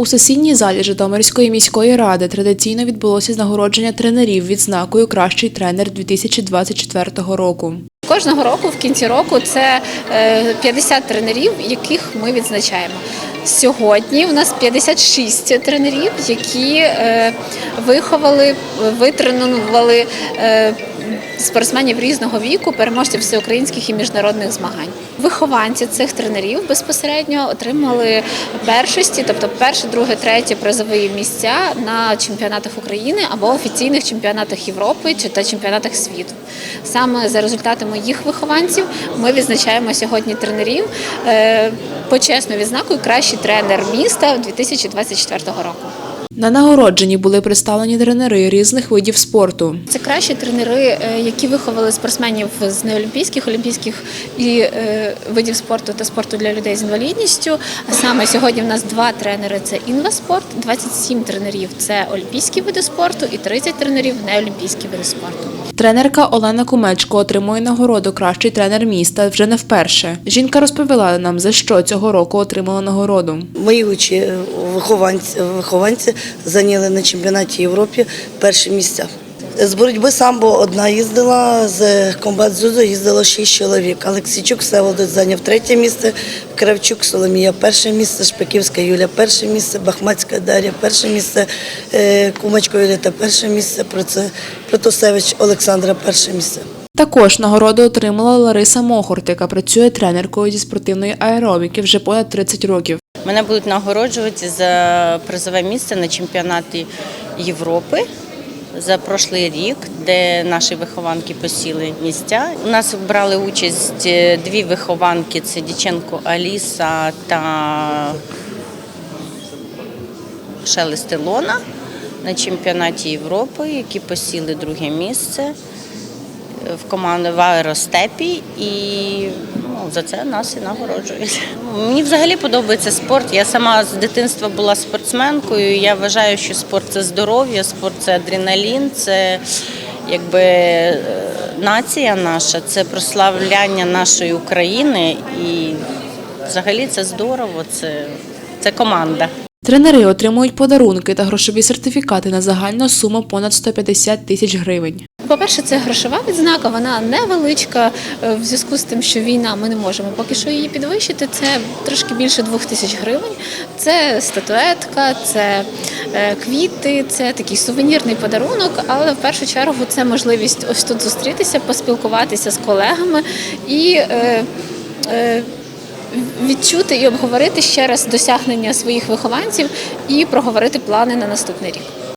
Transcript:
У сесійній залі Житомирської міської ради традиційно відбулося нагородження тренерів відзнакою Кращий тренер 2024 року. Кожного року, в кінці року, це е, 50 тренерів, яких ми відзначаємо. Сьогодні у нас 56 тренерів, які е, виховали, витренували е, спортсменів різного віку, переможців всеукраїнських і міжнародних змагань. Вихованці цих тренерів безпосередньо отримали першості, тобто перше, друге, третє призові місця на чемпіонатах України або офіційних чемпіонатах Європи чи та чемпіонатах світу. Саме за результатами їх вихованців ми відзначаємо сьогодні тренерів е, почесною відзнакою Кращий тренер міста 2024 року. На нагородженні були представлені тренери різних видів спорту. Це кращі тренери, е, які виховали спортсменів з неолімпійських, олімпійських і е, видів спорту та спорту для людей з інвалідністю. А саме сьогодні в нас два тренери це інваспорт, 27 тренерів це олімпійські види спорту і 30 тренерів неолімпійські види спорту. Тренерка Олена Кумечко отримує нагороду Кращий тренер міста вже не вперше. Жінка розповіла нам, за що цього року отримала нагороду. Мої учі вихованці, вихованці зайняли на чемпіонаті Європи перші місця. З боротьби самбо одна їздила, з комбат дзюдо їздило шість чоловік. Олексійчук Всеволодець зайняв третє місце, Кравчук Соломія перше місце, Шпаківська Юля перше місце, Бахмацька Дар'я перше місце, е, Кумачко Юліта перше місце, Протусевич Олександра перше місце. Також нагороду отримала Лариса Мохорт, яка працює тренеркою зі спортивної аеробіки вже понад 30 років. Мене будуть нагороджувати за призове місце на чемпіонаті Європи за прошлий рік, де наші вихованки посіли місця. У нас брали участь е, дві вихованки: це Діченко Аліса та Шелест Ілона на чемпіонаті Європи, які посіли друге місце в команди в аеростепі і за це нас і нагороджують. Мені взагалі подобається спорт. Я сама з дитинства була спортсменкою. Я вважаю, що спорт це здоров'я, спорт це адреналін, це якби е, нація наша, це прославляння нашої України і взагалі це здорово, це, це команда. Тренери отримують подарунки та грошові сертифікати на загальну суму понад 150 тисяч гривень. По-перше, це грошова відзнака, вона невеличка е, в зв'язку з тим, що війна ми не можемо поки що її підвищити. Це трошки більше двох тисяч гривень. Це статуетка, це е, квіти, це такий сувенірний подарунок. Але в першу чергу це можливість ось тут зустрітися, поспілкуватися з колегами і. Е, е, Відчути і обговорити ще раз досягнення своїх вихованців і проговорити плани на наступний рік.